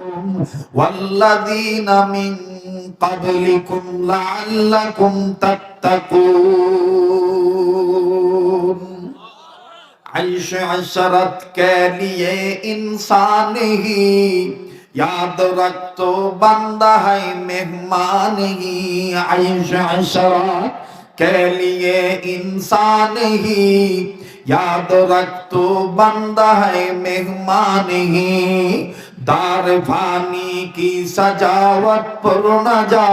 والذين من قبلكم لعلكم تتقون عیش عشرت کے لیے انسان ہی یاد رکھ تو بندہ ہے مہمان ہی عیش عشرت کے لیے انسان ہی یاد رکھ تو بندہ ہے مہمان ہی दार फानी की सजावट पर न जा।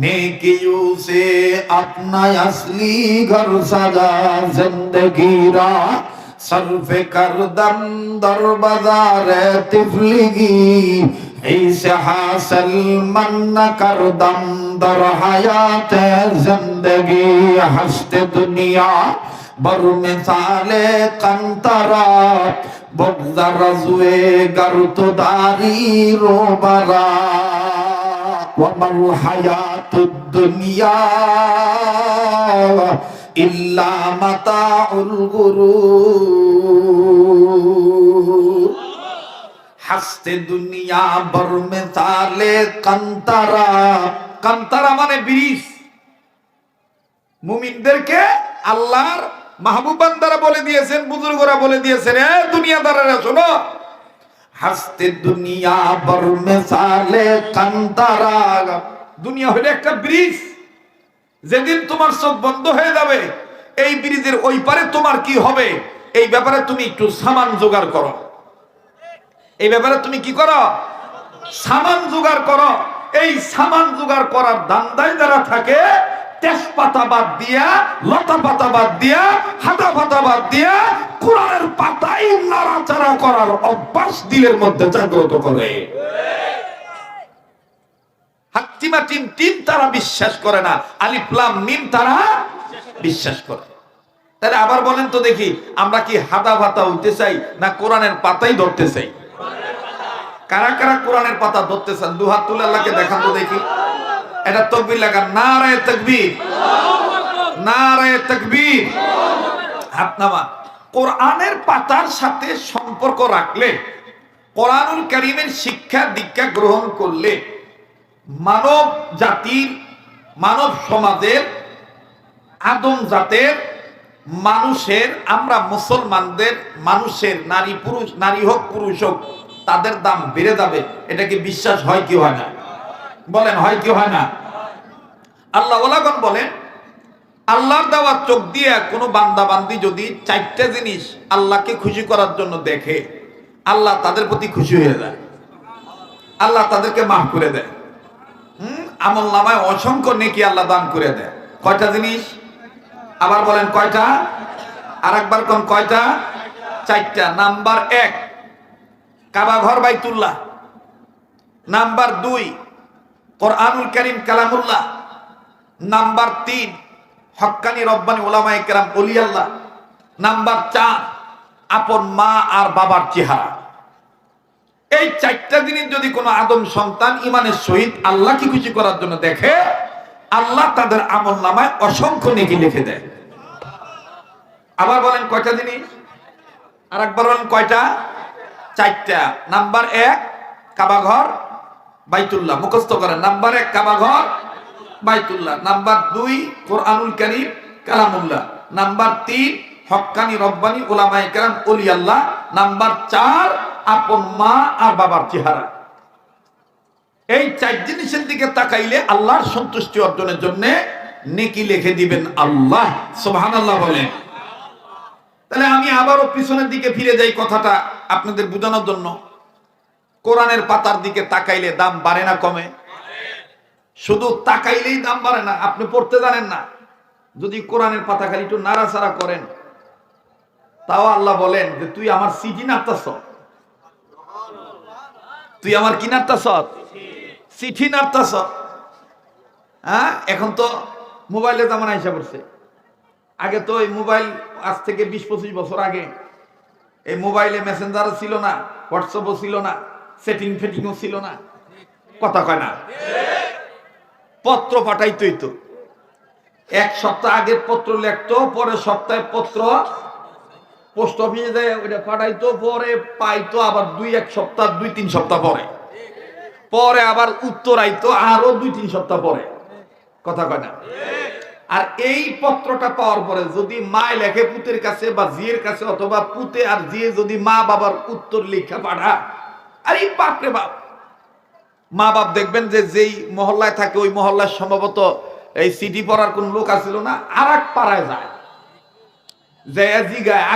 नेकियों से अपना असली घर सजा। ज़िंदगी रा सर्फ कर दम दर बाज़ार तिफलिगी। ऐसे हासिल मन न कर दम दर हयात ज़िंदगी हँसते दुनिया। বরমে সালে কান্তারা বগদারা জুয়ে তো দারি রোবারা। ওমার হায়াত দুনিয়া, ইল্লা মাতা উল গুরু। হাসতে দুনিয়া বরমে সালে কান্তারা। কান্তারা মানে ব্রিজ। মুমিনদেরকে আল্লাহর মাহবুব বান্দারা বলে দিয়েছেন, বুজুর্গরা বলে দিয়েছেন, এ দুনিয়া দ্বারা শোনো। হাসতে দুনিয়া বর্মে সালে কান্তারা দুনিয়া হলো একটা ব্রিজ। যেদিন তোমার চোখ বন্ধ হয়ে যাবে, এই ব্রিজের ওই পারে তোমার কি হবে? এই ব্যাপারে তুমি একটু সামান জোগাড় করো। এই ব্যাপারে তুমি কি করো? সামান জোগাড় করো। এই সামান জোগাড় করার দান্দায় যারা থাকে তেজপাতা বাদ দিয়া, লতা পাতা বাদ দিয়া, হাতা পাতা বাদ দিয়া কোরআনের পাতাই নাড়াচাড়া করার অভ্যাস দিলের মধ্যে জাগ্রত করে। হাত্তিমা টিম টিম তারা বিশ্বাস করে না আলিফলাম মিম তারা বিশ্বাস করে। তাহলে আবার বলেন তো দেখি, আমরা কি হাদা ভাতা হইতে চাই না কোরআনের পাতাই ধরতে চাই? কারা কারা কোরআনের পাতা ধরতে চান? দু হাত তুলে আল্লাহকে দেখান তো দেখি। এটা তকবির লাগা নারায় তকবীর। নারায় তকবীর। হাত নামা কোরআনের পাতার সাথে সম্পর্ক রাখলে, কোরআনুল কারীমের শিক্ষা দীক্ষা গ্রহণ করলে, মানব জাতির, মানব সমাজের, আদম জাতের মানুষের, আমরা মুসলমানদের, মানুষের, নারী পুরুষ, নারী হোক, পুরুষ হোক, তাদের দাম বেড়ে যাবে। এটা কি বিশ্বাস হয় কি হয় না? বলেন, হয় কি হয় না? আল্লাহ ওলাগন বলেন, আল্লাহর দেওয়া চোখ দিয়ে কোনো বান্দা বান্দি যদি চারটা জিনিস আল্লাহকে খুশি করার জন্য দেখে, আল্লাহ তাদের প্রতি খুশি হয়ে যায়। আল্লাহ তাদেরকে মাফ করে দেয়। হুম? আমল নামায় অসংখ্য নেকি আল্লাহ দান করে দেয়। কয়টা জিনিস? আবার বলেন, কয়টা? আর একবার কোন, কয়টা? চারটা। নাম্বার এক, কাবা ঘর বাইতুল্লাহ। নাম্বার দুই কোরআনুল করিম কালামুল্লাহ, নাম্বার তিন, হক্কানি রব্বানি ওলামাই কেরাম অলিয়াল্লাহ, নাম্বার চার, আপন মা আর বাবার চেহারা। এই চারটা জিনিস যদি কোনো আদম সন্তান ইমানের সহিত আল্লাহকে খুশি করার জন্য দেখে, আল্লাহ তাদের আমল নামায় অসংখ্য নেকি লিখে দেয়। আবার বলেন কয়টা জিনিস? আর একবার বলেন কয়টা? চারটা। নাম্বার এক কাবাঘর বাইতুল্লাহ মুখস্থ করেন। নাম্বার এক, কাবাঘর। বাইতুল্লাহ। নাম্বার দুই, কোরআনুল করিম, কালামুল্লাহ। নাম্বার তিন হক্কানি রব্বানি ওলামাই কালাম অলি আল্লাহ নাম্বার চার, আপন মা আর বাবার চেহারা। এই চার জিনিসের দিকে তাকাইলে আল্লাহর সন্তুষ্টি অর্জনের জন্য নেকি লিখে দিবেন আল্লাহ। সোহান আল্লাহ বলেন। তাহলে আমি আবারও পিছনের দিকে ফিরে যাই কথাটা আপনাদের বোঝানোর জন্য। কোরআনের পাতার দিকে তাকাইলে দাম বাড়ে না কমে? শুধু তাকাইলেই দাম বাড়ে না, আপনি পড়তে জানেন না। যদি কোরআনের পাতা খালি একটু নাড়াচাড়া করেন, তাও আল্লাহ বলেন যে, তুই আমার সিটি নাড়তাস তুই আমার কি নাড়তাস চিঠি নাড়তাস হ্যাঁ এখন তো মোবাইলে তেমন আইসা পড়ছে আগে তো এই মোবাইল আজ থেকে বিশ পঁচিশ বছর আগে এই মোবাইলে মেসেঞ্জারও ছিল না হোয়াটসঅ্যাপও ছিল না। সেটিং ফেটিংও ছিল না। কথা কয় না? পত্র পাঠাইতই তো। এক সপ্তাহ আগে পত্র লেখতো পরে সপ্তাহে পত্র পোস্ট অফিসে যায় ওইটা পাঠাইতো, পরে পাইতো আবার দুই এক সপ্তাহ, দুই তিন সপ্তাহ পরে। পরে আবার উত্তর আইতো, আরও দুই তিন সপ্তাহ পরে। কথা কয় না? আর এই পত্রটা পাওয়ার পরে যদি মা লেখে পুতের কাছে বা জিয়ের কাছে, অথবা পুতে আর জিয়ে যদি মা বাবার উত্তর লিখা পাঠা আর এই বাপরে বাপ। মা বাপ দেখবেন যে যেই মহল্লায় থাকে, ওই মহল্লায় সম্ভবত এই সিটি পড়ার কোন লোক আছিল না আর এক পাড়ায় যায়।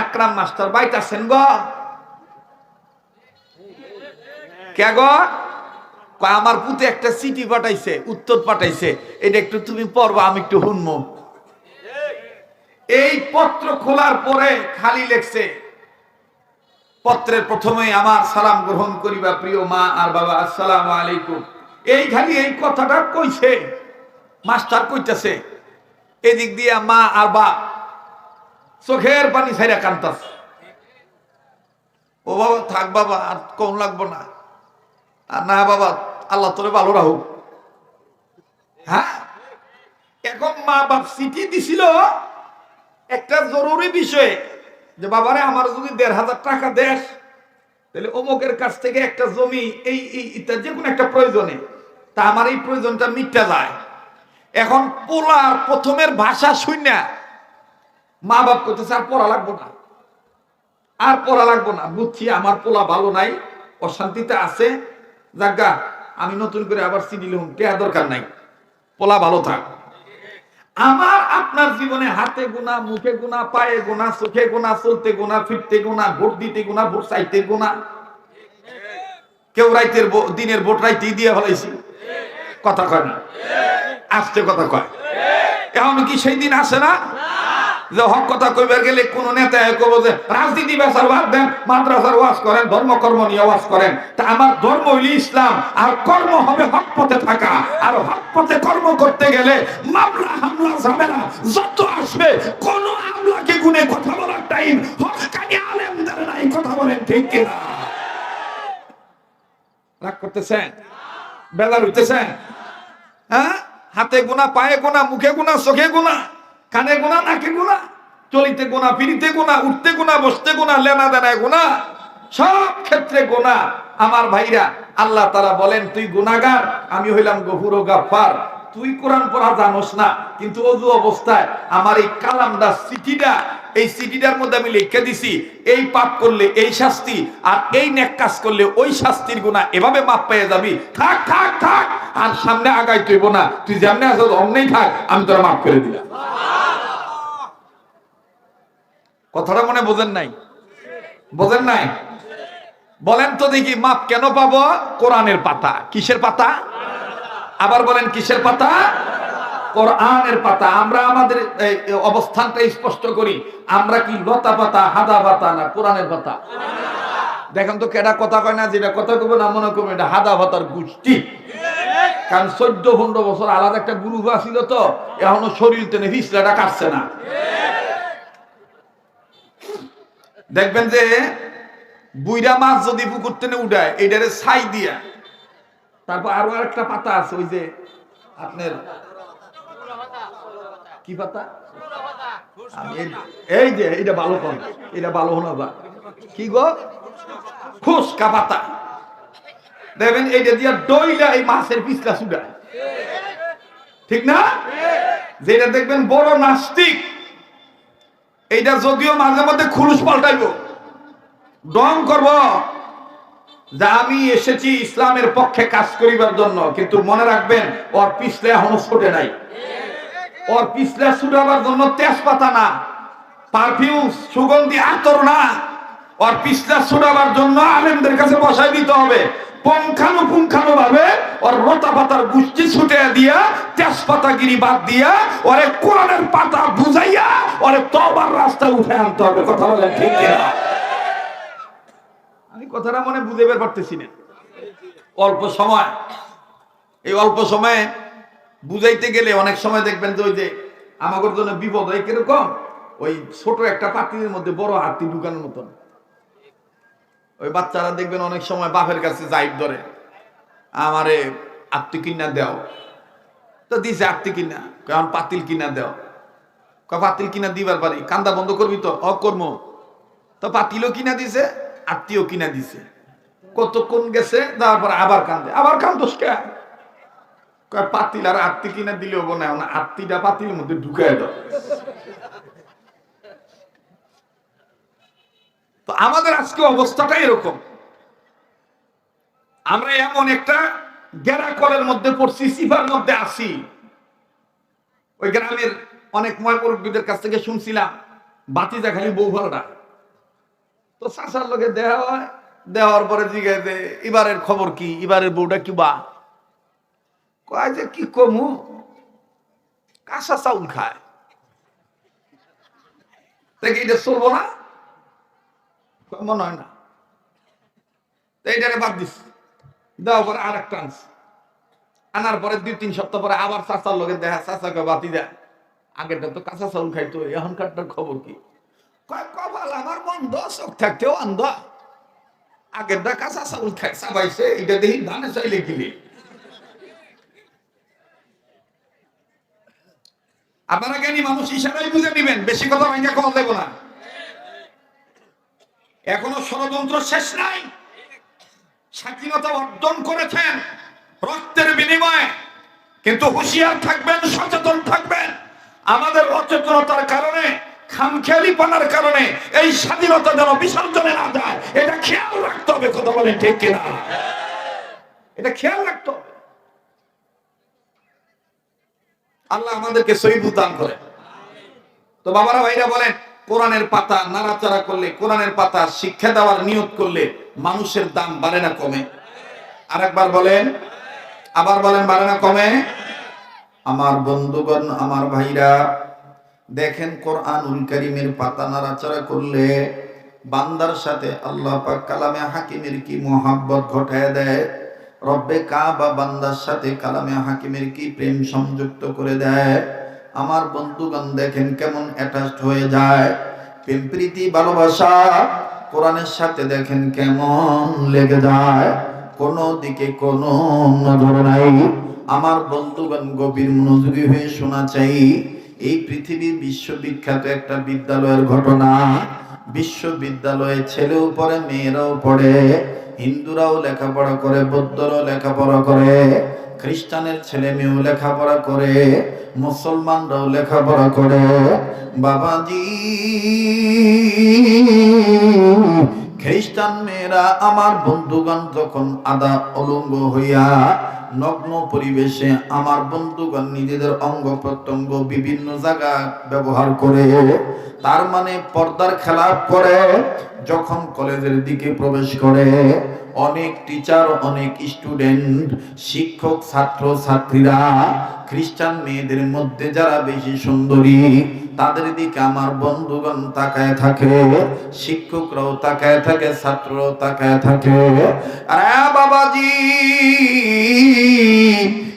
আকরাম মাস্টার কে গো? আমার পুতে একটা চিঠি পাঠাইছে, উত্তর পাঠাইছে। এটা একটু তুমি পড়বা, আমি একটু শুনব। এই পত্র খোলার পরে খালি লেখছে পত্রের প্রথমে আমার সালাম গ্রহণ করিবা প্রিয় মা আর বাবা, আসসালাম আলাইকুম। এই খালি এই কথাটা কইছে, মাস্টার কইতেছে, এদিক দিয়া মা আর বাপ চোখের পানি ছাইরা কান্তাস ও বাবা, থাক বাবা, আর কোন লাগবো না। আর না বাবা, আল্লাহ তোরে ভালো রাখুক। হ্যাঁ? এখন মা বাপ চিঠি দিছিল, একটা জরুরি বিষয়। যে বাবারে, আমার যদি দেড় হাজার টাকা দেশ, তাহলে অমুকের কাছ থেকে একটা জমি, এই ইত্যাদি, যে কোনো একটা প্রয়োজনে, তা আমার এই প্রয়োজনটা মিটটা যায়। এখন পোলার প্রথমের ভাষা শূন্য মা বাপ করতেছে আর পড়া লাগবো না। আর পড়া লাগবো না। বুঝছি আমার পোলা ভালো নাই, অশান্তিতে আছে। জাগা আমি নতুন করে আবার চিনি লিখুন টেয়া দরকার নাই। পোলা ভালো থাক। আমার আপনার জীবনে হাতে গোনা মুখে গোনা পায়ে গোনা চোখে গোনা চলতে গোনা ফিরতে গোনা ভোট দিতে গোনা ভোট চাইতে গোনা কেউ রাইতের দিনের ভোট রাইতে দিয়ে ফেলাইছি। কথা কয় না? আসতে কথা কয়। এখন কি সেই দিন আসে না? যে হক কথা কইবার গেলে কোন নেতা কব যে, রাজনীতি বেসার বাদ দেন, মাদ্রাসার ওয়াজ করেন ধর্ম কর্ম নিয়ে ওয়াজ করেন। তা আমার ধর্ম হইল ইসলাম, আর কর্ম হবে হক পথে থাকা। আর হক পথে কর্ম করতে গেলে মামলা, হামলা, ঝামেলা যত আসবে, কোন আমলাকে গুনে কথা বলার টাইম হকানি আলেমদের নাই, কথা বলেন ঠিক কিনা? রাগ করতেছেন? বেলার হইতেছেন হ্যাঁ? হাতে গোনা পায়ে গোনা মুখে গোনা চোখে গোনা কানে গোনা, নাকে গোনা, চলিতে গোনা পিড়িতে গোনা, উঠতে গোনা, বসতে গোনা, লেনা দেনায় গোনা, সব ক্ষেত্রে গোনা। আমার ভাইরা, আল্লাহ তারা বলেন, তুই গুনাগার আমি হইলাম গফুর ও গাফার তুই কোরআন পড়া জানোস না, কিন্তু অজু অবস্থায় আমার এই কালামটা চিঠিটা এই চিঠিটার মধ্যে আমি লিখে দিছি, এই পাপ করলে এই শাস্তি আর এই নেক কাজ করলে ওই শাস্তির গুণা এভাবে মাপ পেয়ে যাবি। থাক থাক থাক, আর সামনে আগাই তুইব না। তুই যেমনি আছো অমনেই থাক, আমি তোরা মাফ করে দিলাম। কথাটা মনে বোঝেন নাই? বোঝেন নাই? বলেন তো দেখি, মাপ কেন পাবো? কোরআনের পাতা। কিসের পাতা? আবার বলেন, কিসের পাতা? কোরআনের পাতা, আমরা আমাদের অবস্থানটা স্পষ্ট করি। আমরা কি লতা পাতা, হাদা পাতা না কোরআনের পাতা? দেখেন তো কেডা কথা কয় না, যেটা কথা কবে না, মনে করবে এটা হাদা পাতার গোষ্ঠী। কারণ চোদ্দ পনেরো বছর আলাদা একটা গুরু ছিল তো, এখনও শরীর টেনে হিসলাটা কাটছে না। দেখবেন যে, বুইরা মাছ যদি পুকুর টেনে উঠায় এটারে ছাই দিয়া, তারপর আরও আরেকটা পাতা আছে, ওই যে আপনার কি পাতা? এই- যে এটা ভালো কর এটা ভালো হলো বা কি গো? খুশকা পাতা। দেখবেন এইটা দিয়া দইলা এই মাছের পিছলা সুডায় ঠিক না? যেটা দেখবেন বড় নাস্তিক। এইটা যদিও মাঝে মধ্যে খুলুস পাল্টাইব। ডং করব। যে আমি এসেছি ইসলামের পক্ষে কাজ করিবার জন্য কিন্তু মনে রাখবেন ওর পিছলে এখনও ছোটে নাই। ওর পিছলে ছুটাবার জন্য তেজপাতা না পারফিউম সুগন্ধি আতর না। ওর পিছলা ছুটাবার জন্য আলেমদের কাছে বসাই দিতে হবে। পঙ্খানু পুঙ্খানু ভাবে ওর লতা পাতার গুষ্টি ছুটে দিয়া তেজপাতাগিরি বাদ দিয়া, ওরে কোরআনের পাতা বুঝাইয়া ওরে তবার রাস্তায় উঠে আনতে হবে। কথা বলে ঠিক? আমি কথাটা মনে বুঝে বের পারতেছি না। অল্প সময়। এই অল্প সময়ে বুঝাইতে গেলে অনেক সময় দেখবেন যে ওই যে আমাদের জন্য বিপদ হয় কীরকম? ওই ছোট একটা পাতির মধ্যে বড় হাতি ঢুকানোর মতন। ওই বাচ্চারা দেখবেন অনেক সময় বাপের কাছে জাইব ধরে, আমারে আত্মি কিনা দেও। তো দিছে আত্মি কিনা কারণ পাতিল কিনা দেও। পাতিল কিনা দিবার পারি। কান্দা বন্ধ করবি তো? অকর্ম। তো পাতিলও কিনা দিছে আত্মীয় কিনা দিছে। কতক্ষণ গেছে তারপর আবার কান্দে। আবার কান্দোস কে? পাতিল আর আত্মি কিনে দিলে না। না, আত্মিটা পাতিলের মধ্যে ঢুকাই দাও। তো আমাদের আজকে অবস্থাটা এরকম। আমরা এমন একটা গেরা কলের মধ্যে পড়ছি, সিফার মধ্যে আসি ওই গ্রামের অনেক ময় মুরব্বীদের কাছ থেকে শুনছিলাম, বাতিজা খালি বউ ভালটা তো শাসার লোকে দেওয়া হয়, দেওয়ার পরে জিজ্ঞাসা এবারের খবর কি? এবারের বউটা কি বা? কয় যে কি কমু? কাঁচা চাউল খায়। দেখি এটা চলবো না? মনে হয় না। এইটারে বাদ দিস। দেওয়ার পরে আর একটা আনস। আনার পরে দুই, তিন সপ্তাহ পরে আবার চাচার লোকে দেখা, চাচাকে বাতি দেয়। আগেরটা তো কাঁচা চাউল খাইতো, এখনকারটার খবর কি? কপাল আমার বন্ধ, চোখ থাকতেও অন্ধ। আগেরটা কাঁচা চাউল খাই চাবাইছে এটা দেখি ধানে চাইলে গিলে। আপনারা জ্ঞানী মানুষ, ইশারাই বুঝে নিবেন। বেশি কথা ভাঙ্গা কল দেব না। এখনও ষড়যন্ত্র শেষ নাই। স্বাধীনতা অর্জন করেছেন রক্তের বিনিময়ে। কিন্তু হুঁশিয়ার থাকবেন, সচেতন থাকবেন। আমাদের অচেতনতার কারণে খামখেয়ালি পানার কারণে এই স্বাধীনতা যেন বিসর্জনে না যায়, এটা খেয়াল রাখতে হবে, কথা বলেন ঠিক কিনা? এটা খেয়াল রাখতে হবে। আল্লাহ আমাদেরকে সহিবু দান তো বাবারা, ভাইরা বলেন, কোরআনের পাতা নাড়াচাড়া করলে, কোরআনের পাতা শিক্ষা দেওয়ার নিয়ত করলে মানুষের দাম বাড়ে না কমে? আর একবার বলেন, আবার বলেন, বাড়ে না কমে? আমার বন্ধুগণ, আমার ভাইরা, দেখেন কোরআনুল কারিমের পাতা নাড়াচাড়া করলে বান্দার সাথে আল্লাহ পাক কালামে হাকিমের কি মোহাব্বত ঘটায় দেয়? রব্বে কা বা বান্দার সাথে কালামে হাকিমের কি প্রেম সংযুক্ত করে দেয়? আমার বন্ধুগণ দেখেন কেমন অ্যাটাচড হয়ে যায়। প্রেম, প্রীতি, ভালোবাসা কোরআনের সাথে দেখেন কেমন লেগে যায়। কোনো দিকে কোনো নজর নাই। আমার বন্ধুগণ গভীর মনোযোগী হয়ে শোনা চাই। এই পৃথিবীর বিশ্ববিখ্যাত একটা বিদ্যালয়ের ঘটনা। বিশ্ববিদ্যালয়ে ছেলেও পড়ে, মেয়েরাও পড়ে। হিন্দুরাও লেখাপড়া করে, বৌদ্ধরাও লেখাপড়া করে, খ্রিস্টানের ছেলে মেয়েও লেখাপড়া করে, মুসলমানরাও লেখাপড়া করে। বাবাজি খ্রিস্টান মেয়েরা আমার বন্ধুগণ যখন আদা অলঙ্গ হইয়া নগ্ন পরিবেশে আমার বন্ধুগণ নিজেদের অঙ্গ প্রত্যঙ্গ বিভিন্ন জায়গা ব্যবহার করে, তার মানে পর্দার খেলাপ করে, যখন কলেজের দিকে প্রবেশ করে, অনেক টিচার অনেক স্টুডেন্ট শিক্ষক, ছাত্র, ছাত্রীরা খ্রিস্টান মেয়েদের মধ্যে যারা বেশি সুন্দরী তাদের দিকে আমার বন্ধুগণ তাকায় থাকে শিক্ষকরাও তাকায় থাকে ছাত্ররাও তাকায় থাকে। আরে বাবাজি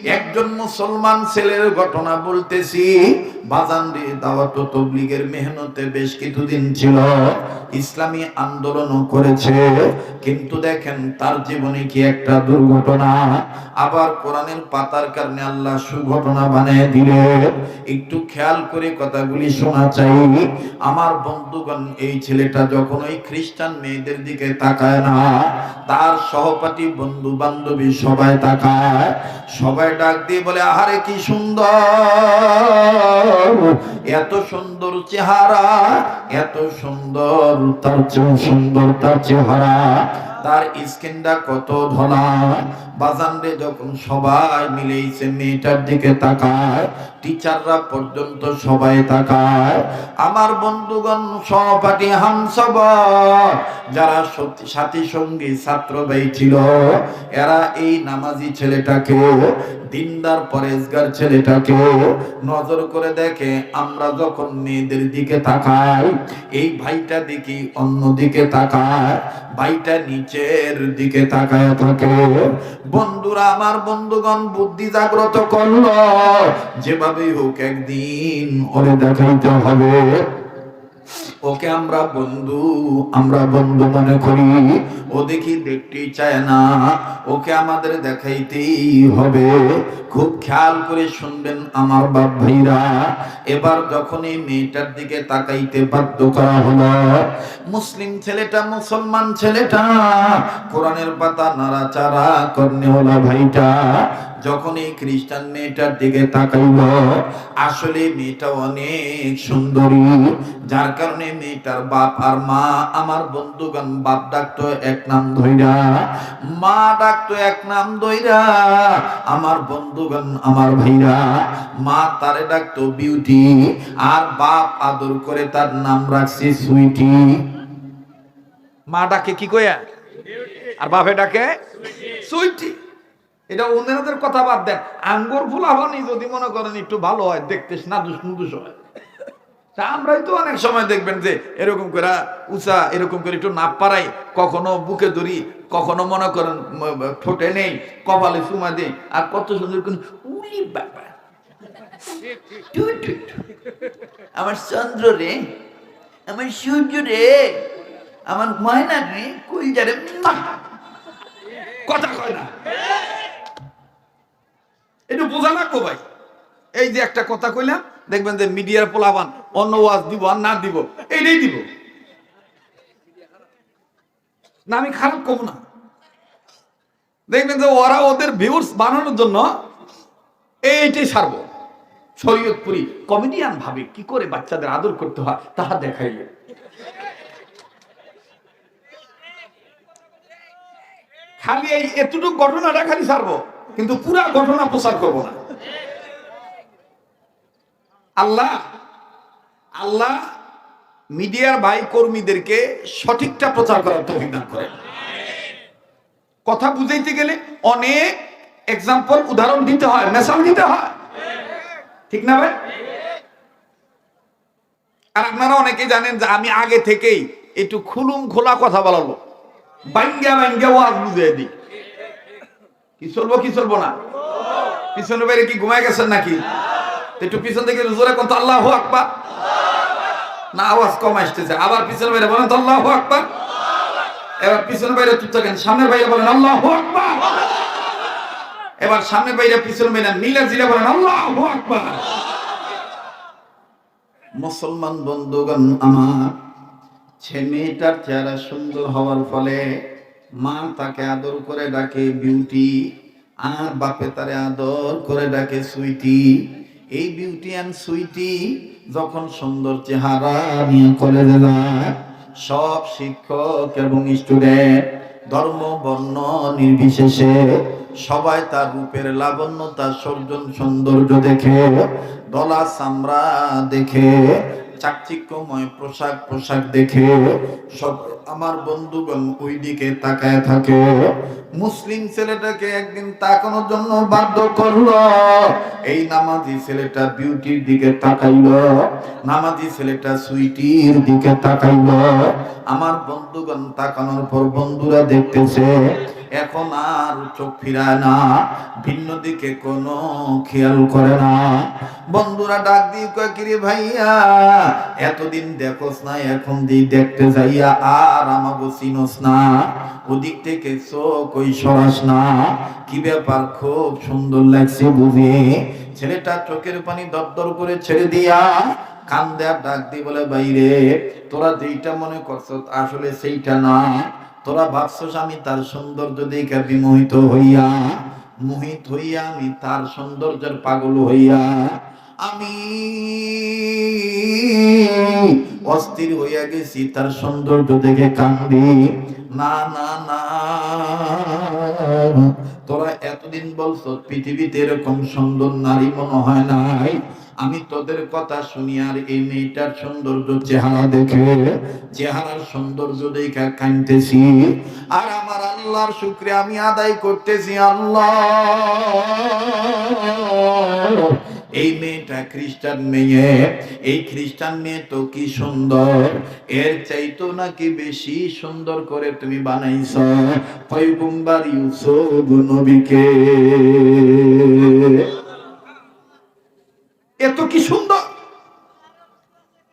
একজন মুসলমান ছেলের ঘটনা বলতেছি। বাজান রে, দাওয়াত তবলিগের মেহনতে বেশ কিছুদিন ছিল। ইসলামী আন্দোলনও করেছে। কিন্তু দেখেন, তার জীবনে কি একটা দুর্ঘটনা? আবার কোরআনের পাতার কারণে আল্লাহ সুঘটনা বানিয়ে দিলে। একটু খেয়াল করে কথাগুলি শোনা চাই। আমার বন্ধুগণ, এই ছেলেটা যখন ওই খ্রিস্টান মেয়েদের দিকে তাকায় না, তার সহপাঠী বন্ধু বান্ধবী সবাই তাকায়। সবাই ডাক দিয়ে বলে, আহারে কি সুন্দর, এত সুন্দর চেহারা, এত সুন্দর তার চেয়ে সুন্দর তার চেহারা, তার স্কিনটা কত ধলা বাজানরে যখন সবাই মিলেছে মেয়েটার দিকে তাকায়, টিচাররা পর্যন্ত সবাই তাকায়, আমার বন্ধুগণ, সহপাঠী হামসব যারা সত্যি সাথী সঙ্গী, ছাত্র ভাই ছিল, এরা এই নামাজি ছেলেটাকে, দিনদার পরেজগার ছেলেটাকে নজর করে দেখে আমরা যখন মেয়েদের দিকে তাকাই, এই ভাইটা দেখি অন্য দিকে তাকায়, ভাইটা নিচের দিকে তাকায় থাকে বন্ধুরা আমার বন্ধুগণ বুদ্ধি জাগ্রত করল যেভাবে হোক একদিন ওরে দেখাইতে হবে। ওকে আমরা বন্ধু আমরা বন্ধু মনে করি। ও দেখি দেখতেই চায় না, ওকে আমাদের দেখাইতেই হবে। খুব খেয়াল করে শুনবেন আমার বাপ ভাইরা, এবার যখন এই মেয়েটার দিকে তাকাইতে বাধ্য করা হলো, মুসলিম ছেলেটা, মুসলমান ছেলেটা, কোরআনের পাতা নাড়াচাড়া কর্নেওয়ালা ভাইটা। যখন এই খ্রিস্টান মেয়েটার দিকে তাকাইল আসলে মেয়েটা অনেক সুন্দরী। যার কারণে মেয়েটার বাপ আর মা আমার বন্ধুগণ বাপ ডাকতো এক নাম ধইরা মা ডাকতো এক নাম ধইরা আমার বন্ধুগণ আমার ভাইরা। মা তারে ডাকতো বিউটি আর বাপ আদর করে তার নাম রাখছে সুইটি। মা ডাকে কি কয়া আর বাপে ডাকে? সুইটি। এটা অন্যদের কথা বাদ দেন। আঙ্গুর ফুলাবানি যদি মনে করেন একটু ভালো হয়, দেখতে না দুষ হয়। তা আমরাই তো অনেক সময় দেখবেন যে এরকম করে উঁচা, এরকম করে একটু নাপ পারাই কখনো বুকে ধরি, কখনো মনে করেন ঠোঁটে নেই, কপালে চুমা দিই, আর কত সুন্দর উলি বাবা। আমার চন্দ্র রে, আমার সূর্য রে, আমার ময়না রে কই যারে কথা কয় না। একটু বোঝা লাগবো ভাই? এই যে একটা কথা কইলাম, দেখবেন যে মিডিয়ার পোলাবান অন্য ওয়াজ দিব আর না দিব, এইটাই দিব। না, আমি খারাপ কম না। দেখবেন যে ওরা ওদের ভিউর্স বানানোর জন্য এইটাই সারবো। শরীয়তপুরি কমেডিয়ান ভাবে কি করে বাচ্চাদের আদর করতে হয় তাহা দেখাইলে। খালি এই এতটুকু ঘটনাটা খালি ছাড়বো কিন্তু পুরা ঘটনা প্রচার করব না। আল্লাহ আল্লাহ মিডিয়ার ভাই কর্মীদেরকে সঠিকটা প্রচার করার তৌফিক দান করেন। কথা বুঝাইতে গেলে অনেক এক্সাম্পল উদাহরণ দিতে হয় মেসাল দিতে হয়। ঠিক না ভাই? আর আপনারা অনেকে জানেন যে আমি আগে থেকেই একটু খুলুম খোলা কথা বলাবো বাঙ্গা বাঙ্গা ওয়াজ বুঝিয়ে দিই। কি চলবো কি চলবো না? পিছনে বাইরে কি গেছেন নাকি? একটু পিছন থেকে জোরে কোন না, আওয়াজ কম আসতেছে। আবার পিছনে বাইরে বলেন তো আল্লাহ এবার পিছনে বাইরে চুপ থাকেন। সামনের বাইরে বলেন আল্লাহ এবার সামনের বাইরে পিছনে বাইরে মিলে জিলে বলেন আল্লাহ মুসলমান বন্ধুগণ আমার মেয়েটার চেহারা সুন্দর হওয়ার ফলে মা তাকে আদর করে ডাকে বিউটি আর বাপে তারে আদর করে ডাকে সুইটি এই বিউটি অ্যান্ড সুইটি যখন সুন্দর চেহারা নিয়ে যায়, সব শিক্ষক এবং স্টুডেন্ট ধর্ম, বর্ণ নির্বিশেষে সবাই তার রূপের লাবণ্য তার সর্জন সৌন্দর্য দেখে দলা চামড়া দেখে চাকচিক্যময় পোশাক পোশাক দেখে সব আমার বন্ধুগণ ওই দিকে তাকায় থাকে। মুসলিম ছেলেটাকে একদিন তাকানোর জন্য বাধ্য করল। এই নামাজি ছেলেটা বিউটির দিকে তাকাইলো। নামাজি ছেলেটা সুইটির দিকে তাকাইলো। আমার বন্ধুগণ তাকানোর পর বন্ধুরা দেখতেছে এখন আর চোখ ফিরায় না, ভিন্ন দিকে কোনো খেয়াল করে না। বন্ধুরা ডাক দিয়ে কিরে ভাইয়া, এতদিন দেখোস না, এখন দি দেখতে যাইয়া আর আমাগো চিনোস না। ওদিক থেকে চোখ ওই সরাস না। কি ব্যাপার, খুব সুন্দর লাগছে বুঝে? ছেলেটা চোখের পানি দরদর করে ছেড়ে দিয়া কান দেয়া ডাক দি বলে, বাইরে, তোরা যেইটা মনে করছ আসলে সেইটা না। তোরা ভাবছস আমি তার সৌন্দর্য দেখে বিমোহিত হইয়া, মোহিত হইয়া আমি তার সৌন্দর্যের পাগল হইয়া, আমি অস্থির হইয়া গেছি তার সৌন্দর্য দেখে কান্দি। না না না, তোরা এতদিন বলছো পৃথিবীতে এরকম সুন্দর নারী মনে হয় নাই। আমি তোদের কথা শুনি আর এই মেয়েটার সৌন্দর্য চেহারা দেখে চেহারার সৌন্দর্য দেখে কানতেছি আর আমার আল্লাহর শুক্রে আমি আদায় করতেছি আল্লাহ। এই মেয়েটা খ্রিস্টান মেয়ে এই খ্রিস্টান মেয়ে তো কি সুন্দর। এর চাইতো নাকি বেশি সুন্দর করে তুমি বানাইছ। পয়গম্বর ইউসুফ নবীকে। এত কি সুন্দর?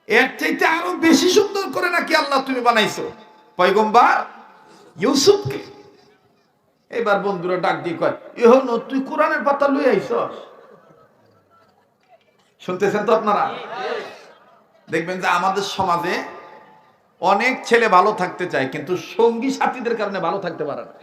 এর চাইতে আরও বেশি সুন্দর করে নাকি আল্লাহ তুমি বানাইছো? পয়গম্বার ইউসুফকে। এবার বন্ধুরা ডাক দিয়ে কয়, ইহন, তুই কোরআনের পাতা লই আইছস? শুনতেছেন তো আপনারা? দেখবেন যে আমাদের সমাজে অনেক ছেলে ভালো থাকতে চায়, কিন্তু সঙ্গী সাথীদের কারণে ভালো থাকতে পারে না।